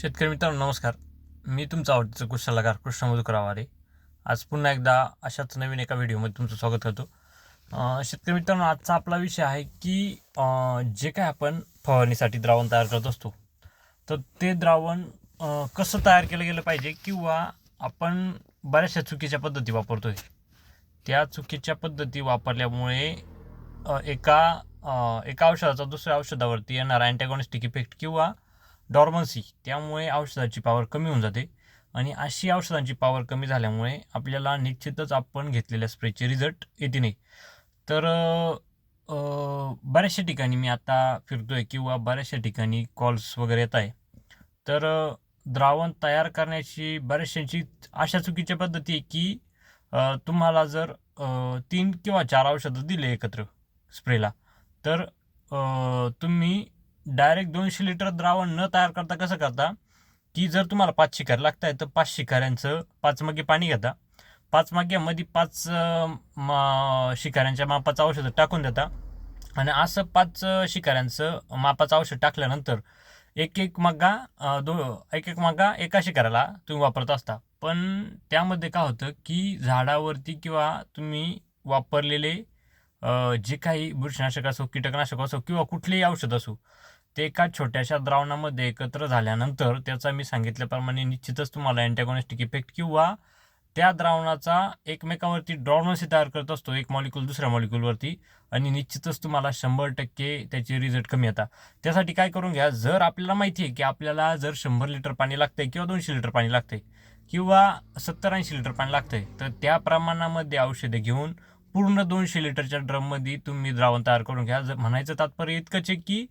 शेतकरी मित्रांनो नमस्कार. मी तुमचा आवडतीचा कुशलगार सल्लागार कृष्ण मधुकर आवारे. आज पुन्हा एकदा अशाच नवीन एका व्हिडिओमध्ये तुमचं स्वागत करतो. शेतकरी मित्रांनो आजचा आपला विषय आहे की जे काय आपण फवारणीसाठी द्रावण तयार करत असतो तर ते द्रावण कसं तयार केलं गेलं पाहिजे किंवा आपण बऱ्याचशा चुकीच्या पद्धती वापरतोय. त्या चुकीच्या पद्धती वापरल्यामुळे एका एका औषधाचा दुसऱ्या औषधावरती येणारा अँटॅगॉनिस्टिक इफेक्ट किंवा डॉर्मन्सी त्यामुळे औषधाची पॉवर कमी होऊन जाते. आणि अशी औषधांची पॉवर कमी झाल्यामुळे आपल्याला निश्चितच आपण घेतलेल्या स्प्रेचे रिझल्ट येते नाही. तर बऱ्याचशा ठिकाणी मी आता फिरतो आहे किंवा बऱ्याचशा ठिकाणी कॉल्स वगैरे येत आहे. तर द्रावण तयार करण्याची बऱ्याचशांची अशा चुकीच्या पद्धती आहे की तुम्हाला जर तीन किंवा चार औषधं दिले एकत्र स्प्रेला तर तुम्ही डायरेक्ट दोनशे लिटर द्रावण न तयार करता कसं करता की जर तुम्हाला पाच शिकार लागत आहे तर पाच शिकाऱ्यांचं पाच मगे पाणी घेता. पाच माग्यामध्ये पाच मा शिकाऱ्यांच्या मापाचं औषधं टाकून देता. आणि असं पाच शिकाऱ्यांचं मापाचं औषध टाकल्यानंतर एक एक मग्गा दो एक एक मग्गा एका शिकाऱ्याला तुम्ही वापरत असता. पण त्यामध्ये काय होतं की झाडावरती किंवा तुम्ही वापरलेले जे काही बुरशीनाशक असो कीटकनाशक असो किंवा कुठलेही औषध असो ते एका छोट्याशा द्रावणामध्ये एकत्र झाल्यानंतर त्याचा मी सांगितल्याप्रमाणे निश्चितच तुम्हाला अँटॅगॉनिस्टिक इफेक्ट किंवा त्या द्रावणाचा एकमेकावरती डॉर्मन्सी तयार करत असतो एक मॉलिक्यूल दुसऱ्या मॉलिक्यूलवरती आणि निश्चितच तुम्हाला शंभर टक्के त्याचे रिझल्ट कमी येतात त्यासाठी काय करून घ्या जर आपल्याला माहिती आहे की आपल्याला जर शंभर लिटर पाणी लागतंय किंवा दोनशे लिटर पाणी लागतंय किंवा सत्तर ऐंशी लिटर पाणी लागतंय तर त्या प्रमाणामध्ये औषधे घेऊन पूर्ण दोनशे लिटरच्या ड्रममध्ये तुम्ही द्रावण तयार करून घ्या. जर म्हणायचं तात्पर्य इतकंच आहे की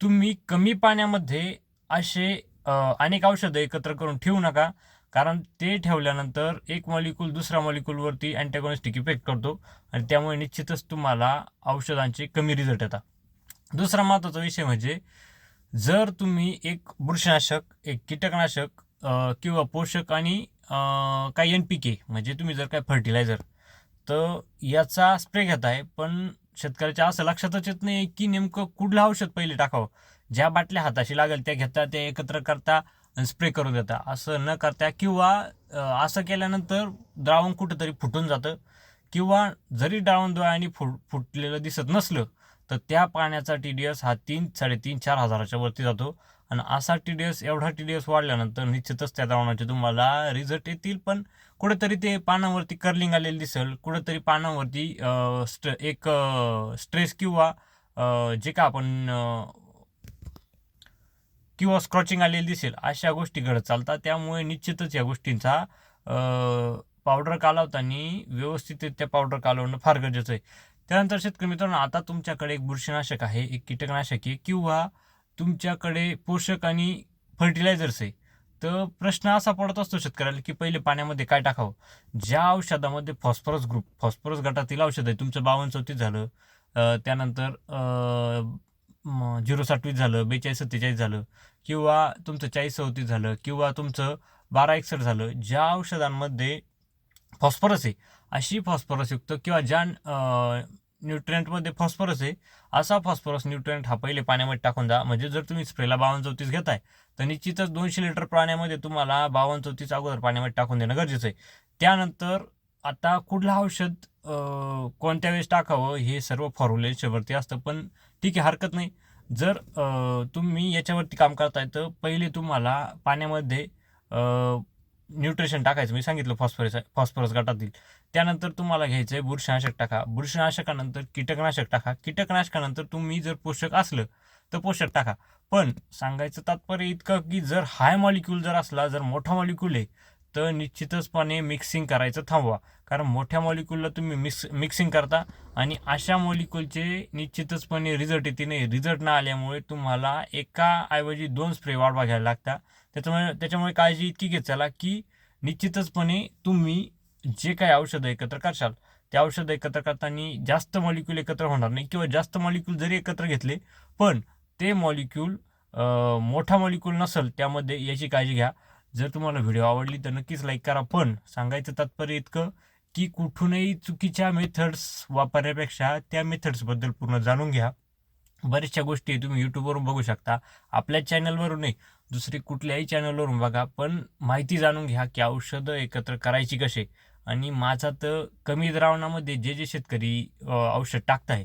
तुम्ही कमी पाण्यामध्ये असे अनेक औषधं एकत्र करून ठेवू नका. कारण ते ठेवल्यानंतर एक मॉलिक्यूल दुसऱ्या मॉलिक्यूलवरती अँटॅगॉनिस्टिक इफेक्ट करतो आणि त्यामुळे निश्चितच तुम्हाला औषधांचे कमी रिझल्ट येतात. दुसरा महत्त्वाचा विषय म्हणजे जर तुम्ही एक बुरशीनाशक एक कीटकनाशक किंवा पोषक आणि काही एन पी के म्हणजे तुम्ही जर काय फर्टिलायझर तर याचा स्प्रे घेताय पण शेतकऱ्याच्या असं लक्षातच येत नाही की नेमकं कुठलं औषध पहिले टाकावं. ज्या बाटल्या हाताशी लागेल त्या घेता त्या एकत्र करता स्प्रे करून देता. असं न करता किंवा असं केल्यानंतर द्रावण कुठंतरी फुटून जातं. किंवा जरी द्रावण डोळ्याने फुट फुटलेलं दिसत नसलं तर त्या पाण्याचा टी डी एस हा तीन साडेतीन चार हजाराच्या वरती जातो. आणि असा टी डी एस एवढा टी डी एस वाढल्यानंतर निश्चितच त्या द्रावणाचे तुम्हाला रिझल्ट येतील. पण कुठेतरी ते पानावरती कर्लिंग आलेलं दिसेल. कुठेतरी पानावरती स्ट एक स्ट्रेस किंवा जे का आपण किंवा स्क्रॉचिंग आलेली दिसेल अशा गोष्टी घडत चालतात. त्यामुळे निश्चितच या गोष्टींचा पावडर कालवताना व्यवस्थितरित्या पावडर कालवणं फार गरजेचं आहे. त्यानंतर शेतकरी मित्रांनो आता तुमच्याकडे एक बुरशीनाशक आहे एक कीटकनाशक आहे किंवा तुमच्याकडे पोषक आणि फर्टिलायझर्स आहे. तर प्रश्न असा पडत असतो शेतकऱ्याला की पहिले पाण्यामध्ये काय टाकावं? ज्या औषधामध्ये फॉस्फरस ग्रुप फॉस्फरस गटातील औषध आहे तुमचं बावन्न चौतीस झालं त्यानंतर झिरो साठवीस झालं बेचाळीस सत्तेचाळीस झालं किंवा तुमचं चाळीस चौतीस झालं किंवा तुमचं बारा एकसठ झालं ज्या औषधांमध्ये फॉस्फरस आहे अशी फॉस्फरसयुक्त किंवा ज्या न्यूट्रियंटमध्ये फॉस्फरस आहे. असा फॉस्फरस न्यूट्रियंट हा पहिले पाण्यामध्ये टाकून द्या. म्हणजे जर तुम्ही स्प्रेला बावन्न चौतीस घेताय तर निश्चितच दोनशे लिटर पाण्यामध्ये तुम्हाला बावन्न चौतीस अगोदर पाण्यामध्ये टाकून देणं गरजेचं आहे. त्यानंतर आता कुठलं औषध कोणत्या वेळेस टाकावं हे सर्व फॉर्म्युलेशवरती असतं पण ठीक आहे हरकत नाही. जर तुम्ही याच्यावरती काम करताय तर पहिले तुम्हाला पाण्यामध्ये न्यूट्रिशन टाकायचं. मी सांगितलं फॉस्फरस फॉस्फरस गटातील त्यानंतर तुम्हाला घ्यायचं आहे बुरशीनाशक टाका. बुरशीनाशकानंतर कीटकनाशक टाका. कीटकनाशकानंतर तुम्ही जर पोषक असलं तर पोषक टाका. पण सांगायचं तात्पर्य इतकं की जर हाय मॉलिक्यूल जर असला जर मोठा मॉलिक्यूल आहे तर निश्चितचपणे मिक्सिंग करायचं थांबवा. कारण मोठ्या मॉलिक्यूलला तुम्ही मिक्स मिक्सिंग करता आणि अशा मॉलिक्यूलचे निश्चितचपणे रिझल्ट येते नाही. रिझल्ट न आल्यामुळे तुम्हाला एकाऐवजी दोन स्प्रे वाढवा घ्यायला लागतात त्याच्यामुळे त्याच्यामुळे काळजी इतकी घेत चला की निश्चितचपणे तुम्ही जे काही औषधं एकत्र करशाल ते औषधं एकत्र करताना जास्त मॉलिक्यूल एकत्र होणार नाही किंवा जास्त मॉलिक्यूल जरी एकत्र घेतले पण ते मॉलिक्यूल मोठा मॉलिक्यूल नसेल त्यामध्ये याची काळजी घ्या. जर तुम्हाला व्हिडिओ आवडली तर नक्कीच लाईक करा. पण सांगायचं तात्पर्य इतकं की कुठूनही चुकीच्या मेथड्स वापरण्यापेक्षा त्या मेथड्सबद्दल पूर्ण जाणून घ्या. बऱ्याचशा गोष्टी तुम्ही यूट्यूबवरून बघू शकता. आपल्या चॅनलवरूनही दुसरी कुठल्याही चॅनलवरून बघा. पण माहिती जाणून घ्या की औषधं एकत्र करायची कसे? आणि माझा तर कमी द्रावणामध्ये जे जे शेतकरी औषध टाकत आहे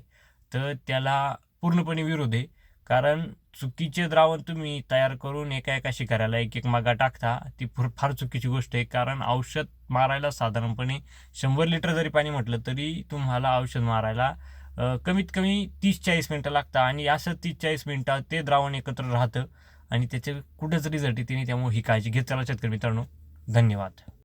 तर त्याला पूर्णपणे विरोध आहे. कारण चुकीचे द्रावण तुम्ही तयार करून एका एका शिकाऱ्याला एक एक मागा टाकता ती फार फार चुकीची गोष्ट आहे. कारण औषध मारायला साधारणपणे शंभर लिटर जरी पाणी म्हटलं तरी तुम्हाला औषध मारायला कमीत कमी तीस चाळीस मिनटं लागतं आणि असं तीस चाळीस मिनटात ते द्रावण एकत्र राहतं आणि त्याचे कुठंच रिझल्ट येते त्यामुळे ही काळजी घेत चला शेतकरी मित्रांनो. धन्यवाद.